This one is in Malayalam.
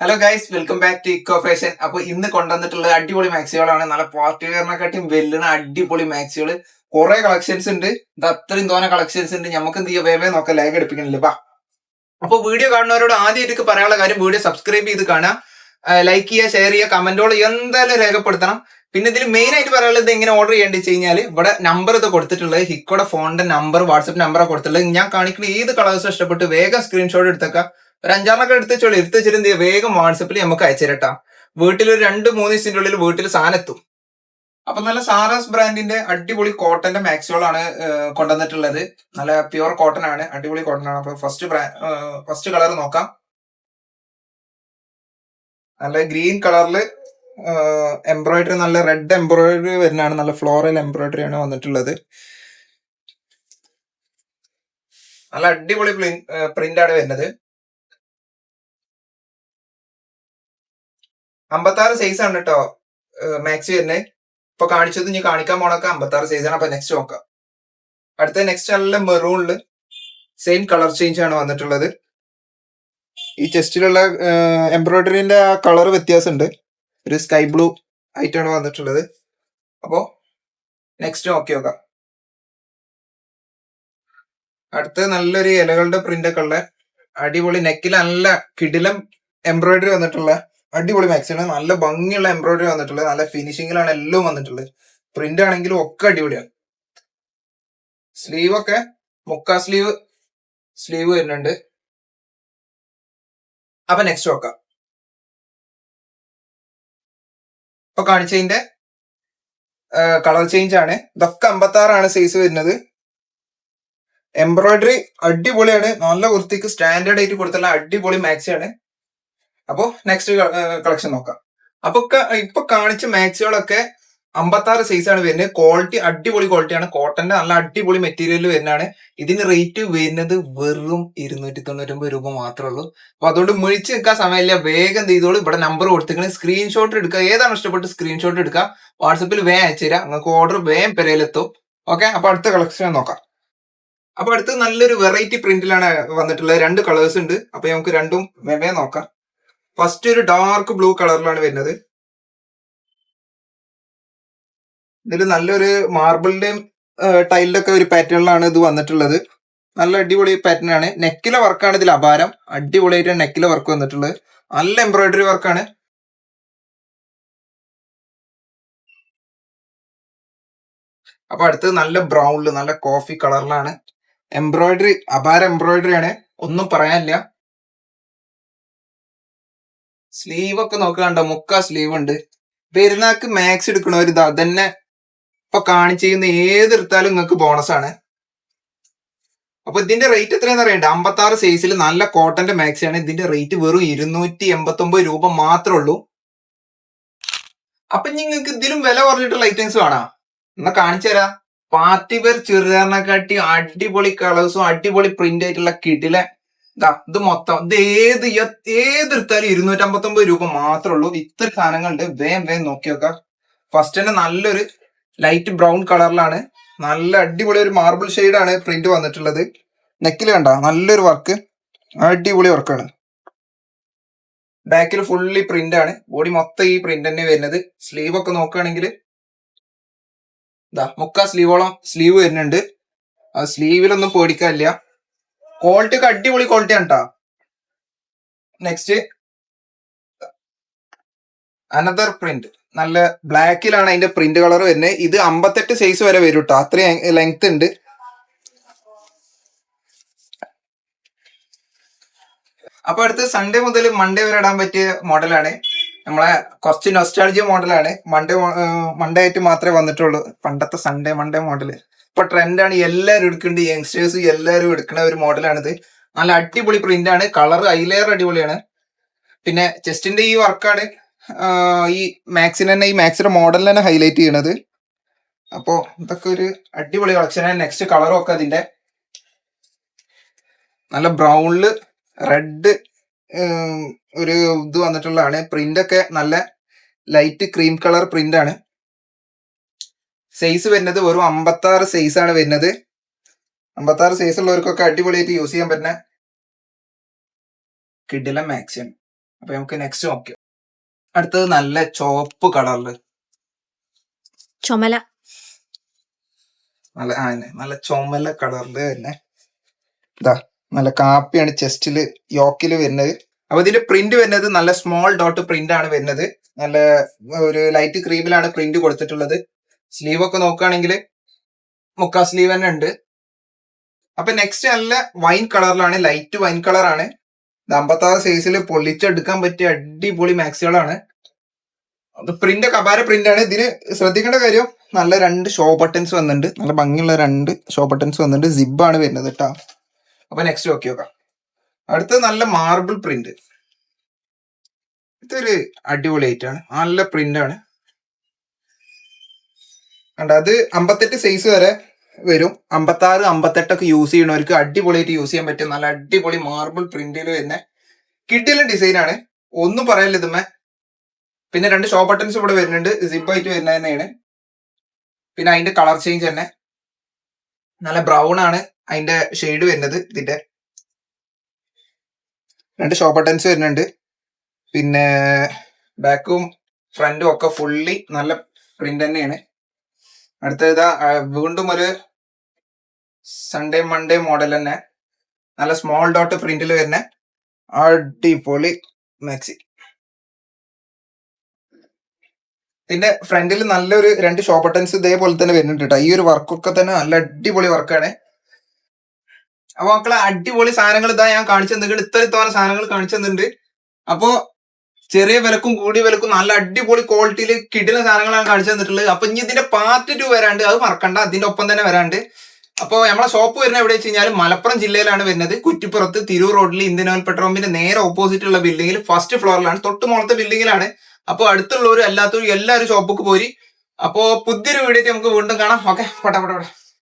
Hello guys welcome back to eco fashion അപ്പൊ ഇന്ന് കൊണ്ടുവന്നിട്ടുള്ള അടിപൊളി മാക്സികളാണ്. നല്ല പാർട്ടി വെയറിനെക്കാട്ടിയും വെല്ലുന്ന അടിപൊളി മാക്സികൾ കുറെ കളക്ഷൻസ് ഉണ്ട്. ഇത് അത്രയും തോന്നെ കളക്ഷൻസ് ഉണ്ട്. നമുക്ക് എന്ത് ചെയ്യാം? വേവേ നോക്കാം. ലൈക്ക് എടുപ്പിക്കണില്ല വാ. അപ്പൊ വീഡിയോ കാണുന്നവരോട് ആദ്യം എനിക്ക് പറയാനുള്ള കാര്യം വീഡിയോ സബ്സ്ക്രൈബ് ചെയ്ത് കാണാം ലൈക്ക് ചെയ്യുക ഷെയർ ചെയ്യുക കമന്റുകൾ എന്തായാലും രേഖപ്പെടുത്തണം. പിന്നെ ഇതിൽ മെയിൻ ആയിട്ട് പറയാനുള്ളത് എങ്ങനെ ഓർഡർ ചെയ്യേണ്ടി വെച്ച് കഴിഞ്ഞാൽ ഇവിടെ നമ്പർ ഇത് കൊടുത്തിട്ടുള്ളത് ഹിക്കോടെ ഫോണിന്റെ നമ്പർ വാട്സപ്പ് നമ്പറാണ് കൊടുത്തിട്ടുള്ളത്. ഞാൻ കാണിക്കുന്ന ഏത് കളേഴ്സും ഇഷ്ടപ്പെട്ട് വേഗം സ്ക്രീൻഷോട്ട് എടുത്തേക്കാം. ഒരു അഞ്ചാറൊക്കെ എടുത്ത് വെച്ചോളൂ എടുത്ത് വെച്ചിട്ട് എന്ത് വേഗം വാട്സപ്പിൽ നമുക്ക് അയച്ചുതരട്ടാ. വീട്ടിൽ ഒരു രണ്ട് മൂന്ന് ദിവസത്തിന്റെ ഉള്ളിൽ വീട്ടിൽ സാധനത്തും അപ്പൊ നല്ല സാറാസ് ബ്രാൻഡിന്റെ അടിപൊളി കോട്ടന്റെ മാക്സുകളാണ് കൊണ്ടുവന്നിട്ടുള്ളത്. നല്ല പ്യുവർ കോട്ടൺ ആണ് അടിപൊളി കോട്ടൺ ആണ്. അപ്പൊ ഫസ്റ്റ് ഫസ്റ്റ് കളർ നോക്കാം. നല്ല ഗ്രീൻ കളറിൽ എംബ്രോയിഡറി നല്ല റെഡ് എംബ്രോയിഡറി വരുന്നതാണ്. നല്ല ഫ്ലോറൽ എംബ്രോയിഡറി ആണ് വന്നിട്ടുള്ളത്. നല്ല അടിപൊളി പ്രിന്റ് ആണ് വരുന്നത്. അമ്പത്താറ് സൈസ് ആണ് കേട്ടോ മാക്സി വരുന്നത് ഇപ്പൊ കാണിച്ചത് ഇനി കാണിക്കാൻ പോണൊക്കെ അമ്പത്താറ് സൈസ് ആണ്. അപ്പൊ നെക്സ്റ്റ് നോക്കാം. അടുത്ത നെക്സ്റ്റ് നല്ല മെറൂണിൽ സെയിം കളർ ചേഞ്ച് ആണ് വന്നിട്ടുള്ളത്. ഈ ചെസ്റ്റിലുള്ള എംബ്രോയിഡറിന്റെ ആ കളർ വ്യത്യാസമുണ്ട്. ഒരു സ്കൈ ബ്ലൂ ആയിട്ടാണ് വന്നിട്ടുള്ളത്. അപ്പോ നെക്സ്റ്റ് നോക്കി നോക്കാം. അടുത്ത് നല്ലൊരു ഇലകളുടെ പ്രിന്റ് ഒക്കെ ഉള്ള അടിപൊളി നെക്കിൽ നല്ല കിടിലം എംബ്രോയിഡറി വന്നിട്ടുള്ള അടിപൊളി മാക്സിമാണ് നല്ല ഭംഗിയുള്ള എംബ്രോയിഡറി വന്നിട്ടുള്ളത്. നല്ല ഫിനിഷിങ്ങിലാണ് എല്ലാം വന്നിട്ടുള്ളത്. പ്രിന്റ് ആണെങ്കിലും ഒക്കെ അടിപൊളിയാണ്. സ്ലീവ് ഒക്കെ മുക്കാ സ്ലീവ് സ്ലീവ് വരുന്നുണ്ട്. അപ്പൊ നെക്സ്റ്റ് നോക്കാം. ഇപ്പൊ കാണിച്ചതിന്റെ കളർ ചേഞ്ച് ആണ്. ഇതൊക്കെ അമ്പത്തി ആറാണ് സൈസ് വരുന്നത്. എംബ്രോയിഡറി അടിപൊളിയാണ്. നല്ല വൃത്തിക്ക് സ്റ്റാൻഡേർഡ് ആയിട്ട് കൊടുത്തുള്ള അടിപൊളി മാക്സി ആണ് അപ്പോ നെക്സ്റ്റ് കളക്ഷൻ നോക്കാം. അപ്പൊ ഇപ്പൊ കാണിച്ച മാച്ചുകളൊക്കെ അമ്പത്തി ആറ് സൈസ് ആണ് വരുന്നത്. ക്വാളിറ്റി അടിപൊളി ക്വാളിറ്റിയാണ് കോട്ടന്റെ നല്ല അടിപൊളി മെറ്റീരിയൽ വരുന്നതാണ്. ഇതിന് റേറ്റ് വരുന്നത് വെറും ഇരുന്നൂറ്റി തൊണ്ണൂറ്റൊമ്പത് രൂപ മാത്രമേ ഉള്ളൂ. അപ്പൊ അതുകൊണ്ട് മുഴിച്ച് നിൽക്കാൻ സമയമില്ല. വേഗം ചെയ്തോളൂ. ഇവിടെ നമ്പർ കൊടുത്തിങ്ങനെ സ്ക്രീൻഷോട്ട് എടുക്കുക. ഏതാണ് ഇഷ്ടപ്പെട്ട് സ്ക്രീൻഷോട്ട് എടുക്കുക. വാട്സപ്പിൽ വേഗം അയച്ചു തരാം. നിങ്ങൾക്ക് ഓർഡർ വേഗം പെരയിലെത്തും. ഓക്കെ അപ്പൊ അടുത്ത കളക്ഷൻ നോക്കാം. അപ്പൊ അടുത്ത് നല്ലൊരു വെറൈറ്റി പ്രിന്റിലാണ് വന്നിട്ടുള്ളത്. രണ്ട് കളേഴ്സ് ഉണ്ട്. അപ്പൊ നമുക്ക് രണ്ടും വേവേ നോക്കാം. ഫസ്റ്റ് ഒരു ഡാർക്ക് ബ്ലൂ കളറിലാണ് വരുന്നത്. ഇതിൽ നല്ലൊരു മാർബിളിന്റെയും ടൈലിന്റെ ഒക്കെ ഒരു പാറ്റേണിലാണ് ഇത് വന്നിട്ടുള്ളത്. നല്ല അടിപൊളി പാറ്റേൺ ആണ്. നെക്കിലെ വർക്കാണ് ഇതിൽ അപാരം. അടിപൊളിയായിട്ട് നെക്കിലെ വർക്ക് വന്നിട്ടുള്ളത്. നല്ല എംബ്രോയിഡറി വർക്കാണ് അപ്പൊ അടുത്തത് നല്ല ബ്രൗണിൽ നല്ല കോഫി കളറിലാണ് എംബ്രോയിഡറി അപാര എംബ്രോയിഡറി ആണ്. ഒന്നും പറയാനില്ല. സ്ലീവ് ഒക്കെ നോക്കാണ്ടോ മുക്ക സ്ലീവ് ഉണ്ട്. പെരുന്നാക്ക് മാക്സ് എടുക്കണവർ ഇത് അതന്നെ ഇപ്പൊ കാണിച്ചിരുന്ന ഏതെടുത്താലും നിങ്ങൾക്ക് ബോണസ് ആണ്. അപ്പൊ ഇതിന്റെ റേറ്റ് എത്രയാന്ന് അറിയണ്ട. അമ്പത്തി ആറ് സൈസിൽ നല്ല കോട്ടന്റെ മാക്സി ആണ്. ഇതിന്റെ റേറ്റ് വെറും ഇരുന്നൂറ്റി എൺപത്തി ഒമ്പത് രൂപ മാത്രമേ ഉള്ളൂ. അപ്പൊ നിങ്ങൾക്ക് ഇതിലും വില കുറഞ്ഞിട്ടുള്ള ഐറ്റംസ് വേണോ എന്നാ കാണിച്ചു തരാം. പാർട്ടി വെയർ ചെറുതാറിനെക്കാട്ടി അടിപൊളി കളേഴ്സും അടിപൊളി പ്രിന്റ് ആയിട്ടുള്ള കിടിലെ ഇതാ ഇത് മൊത്തം ഇത് ഏത് ഏതെടുത്താലും ഇരുന്നൂറ്റമ്പത്തൊമ്പത് രൂപ മാത്രമേ ഉള്ളൂ. ഇത്ര സാധനങ്ങളുണ്ട്. വേം വേം നോക്കി നോക്കാം. ഫസ്റ്റ് തന്നെ നല്ലൊരു ലൈറ്റ് ബ്രൗൺ കളറിലാണ് നല്ല അടിപൊളി ഒരു മാർബിൾ ആണ് പ്രിന്റ് വന്നിട്ടുള്ളത്. നെക്കിൽ കണ്ട നല്ലൊരു വർക്ക് അടിപൊളി വർക്കാണ് ബാക്കിൽ ഫുള്ളി പ്രിന്റ് ആണ്. ബോഡി മൊത്തം ഈ പ്രിന്റ് തന്നെ വരുന്നത്. സ്ലീവ് ഒക്കെ നോക്കുകയാണെങ്കിൽ ഇതാ മുക്കാ സ്ലീവോളം സ്ലീവ് വരുന്നുണ്ട്. ആ സ്ലീവിലൊന്നും പേടിക്കാനില്ല. ക്വാളിറ്റി ഒക്കെ അടിപൊളി ക്വാളിറ്റി ആണ് കേട്ടോ നെക്സ്റ്റ് അനദർ പ്രിന്റ് നല്ല ബ്ലാക്കിലാണ് അതിന്റെ പ്രിന്റ് കളർ വരുന്നത്. ഇത് അമ്പത്തെട്ട് സൈസ് വരെ വരും കേട്ടോ അത്രയും ലെങ്ത് ഉണ്ട്. അപ്പൊ അടുത്ത് സൺഡേ മുതൽ മൺഡേ വരെ ഇടാൻ പറ്റിയ മോഡലാണ് നമ്മളെ കുറച്ച് നൊസ്റ്റാളജിയ മോഡലാണ് മൺഡേ മൺഡേ ആയിട്ട് മാത്രമേ വന്നിട്ടുള്ളൂ. പണ്ടത്തെ സൺഡേ മൺഡേ മോഡൽ ഇപ്പൊ ട്രെൻഡാണ്. എല്ലാവരും എടുക്കുന്നുണ്ട് യങ്സ്റ്റേഴ്സ് എല്ലാവരും എടുക്കുന്ന ഒരു മോഡലാണിത്. നല്ല അടിപൊളി പ്രിന്റ് ആണ്. കളർ ഐലെയർ അടിപൊളിയാണ്. പിന്നെ ചെസ്റ്റിന്റെ ഈ വർക്കാണ്. ഈ മാക്സിന് തന്നെ ഈ മാക്സിന്റെ മോഡൽ തന്നെ ഹൈലൈറ്റ് ചെയ്യണത്. അപ്പോ ഇതൊക്കെ ഒരു അടിപൊളി കളക്ഷനാണ് നെക്സ്റ്റ് കളറും ഒക്കെ അതിന്റെ. നല്ല ബ്രൗണിൽ റെഡ് ഒരു ഇത് വന്നിട്ടുള്ളതാണ്. പ്രിന്റ് ഒക്കെ നല്ല ലൈറ്റ് ക്രീം കളർ പ്രിന്റ് ആണ്. സൈസ് വരുന്നത് വെറും അമ്പത്തി ആറ് സൈസ് ആണ് വരുന്നത്. അമ്പത്തി ആറ് സൈസ് ഉള്ളവർക്കൊക്കെ അടിപൊളിയായിട്ട് യൂസ് ചെയ്യാൻ പറ്റുന്ന കിഡില മാക്സിമം. അപ്പൊ നമുക്ക് നെക്സ്റ്റ് നോക്കാം. അടുത്തത് നല്ല ചുവപ്പ് കളറിൽ ചുമല. നല്ല ആ നല്ല ചുമല കളറിൽ തന്നെ ഇതാ നല്ല കാപ്പിയാണ് ചെസ്റ്റിൽ യോക്കിൽ വരുന്നത്. അപ്പൊ ഇതിന്റെ പ്രിന്റ് വരുന്നത് നല്ല സ്മോൾ ഡോട്ട് പ്രിന്റ് ആണ് വരുന്നത്. നല്ല ഒരു ലൈറ്റ് ക്രീമിലാണ് പ്രിന്റ് കൊടുത്തിട്ടുള്ളത്. സ്ലീവ് ഒക്കെ നോക്കുകയാണെങ്കിൽ മുക്കാ സ്ലീവ് തന്നെ ഉണ്ട്. അപ്പൊ നെക്സ്റ്റ് നല്ല വൈൻ കളറിലാണ് ലൈറ്റ് വൈൻ കളറാണ് അമ്പത്താറ് സൈസിൽ പൊളിച്ചെടുക്കാൻ പറ്റിയ അടിപൊളി മാക്സികളാണ് അത് പ്രിന്റ് കബാര പ്രിന്റ് ആണ്. ഇതിന് ശ്രദ്ധിക്കേണ്ട കാര്യം നല്ല രണ്ട് ഷോ ബട്ടൺസ് വന്നിട്ടുണ്ട്. നല്ല ഭംഗിയുള്ള രണ്ട് ഷോ ബട്ടൺസ് വന്നിട്ടുണ്ട്. സിബ് ആണ് വരുന്നത് കേട്ടോ അപ്പൊ നെക്സ്റ്റ് നോക്കി നോക്കാം. അടുത്തത് നല്ല മാർബിൾ പ്രിന്റ് ഇതൊരു അടിപൊളി ഐറ്റാണ് നല്ല പ്രിന്റ് ആണ്. കണ്ട? അത് അമ്പത്തെട്ട് സൈസ് വരെ വരും. അമ്പത്താറ് അമ്പത്തെട്ടൊക്കെ യൂസ് ചെയ്യണവർക്ക് അടിപൊളിയായിട്ട് യൂസ് ചെയ്യാൻ പറ്റും. നല്ല അടിപൊളി മാർബിൾ പ്രിന്റിൽ വരുന്ന കിഡിലെ ഡിസൈൻ ആണ്. ഒന്നും പറയല്ല ഇതുമേ പിന്നെ രണ്ട് ഷോ ബട്ടൺസ് ഇവിടെ വരുന്നുണ്ട്. സിബായിട്ട് വരുന്ന തന്നെയാണ്. പിന്നെ അതിന്റെ കളർ ചേഞ്ച് തന്നെ. നല്ല ബ്രൗൺ ആണ് അതിന്റെ ഷെയ്ഡ് വരുന്നത് ഇതിന്റെ. രണ്ട് ഷോ ബട്ടൺസ് വരുന്നുണ്ട്. പിന്നെ ബാക്കും ഫ്രണ്ടും ഒക്കെ ഫുള്ളി നല്ല പ്രിന്റ് തന്നെയാണ്. അടുത്തത് വീണ്ടും ഒരു സൺഡേ മൺഡേ മോഡൽ തന്നെ. നല്ല സ്മോൾ ഡോട്ട് പ്രിന്റിൽ വരുന്ന അടിപൊളി മാക്സി ഇതിന്റെ ഫ്രണ്ടിൽ നല്ലൊരു രണ്ട് ഷോ ബട്ടൺസ് ഇതേപോലെ തന്നെ വരുന്നുണ്ട് കേട്ടോ ഈ ഒരു വർക്കൊക്കെ തന്നെ നല്ല അടിപൊളി വർക്കാണ് അപ്പൊ മക്കളെ അടിപൊളി സാധനങ്ങൾ ഇതാ ഞാൻ കാണിച്ചു തന്നിട്ടുണ്ട്. ഇത്രത്തോളം സാധനങ്ങൾ കാണിച്ചു തന്നിട്ടുണ്ട്. അപ്പോ ചെറിയ വിലക്കും കൂടിയ വിലക്കും നല്ല അടിപൊളി ക്വാളിറ്റിയിൽ കിട്ടുന്ന സാധനങ്ങളാണ് കാണിച്ചു തന്നിട്ടുള്ളത്. അപ്പൊ ഇനി ഇതിന്റെ പാർട്ട് ടു വരാണ്ട് അത് മറക്കണ്ട അതിന്റെ ഒപ്പം തന്നെ വരാണ്ട്. അപ്പോൾ നമ്മളെ ഷോപ്പ് വരുന്നത് എവിടെ വെച്ച് കഴിഞ്ഞാൽ മലപ്പുറം ജില്ലയിലാണ് വരുന്നത്. കുറ്റിപ്പുറത്ത് തിരൂർ റോഡിൽ ഇന്ത്യൻ ഓയിൽ പെട്രോൾ പമ്പിന്റെ നേരെ ഓപ്പോസിറ്റ് ഉള്ള ബിൽഡിംഗിൽ ഫസ്റ്റ് ഫ്ലോറിലാണ് തൊട്ട് മുകളത്തെ ബിൽഡിംഗിലാണ് അപ്പോൾ അടുത്തുള്ളവരും അല്ലാത്തവരും എല്ലാവരും ഷോപ്പിക്ക് പോരി അപ്പോൾ പുതിയൊരു വീഡിയോ നമുക്ക് വീണ്ടും കാണാം. ഓക്കെ പോട്ടെ പോട്ടെ.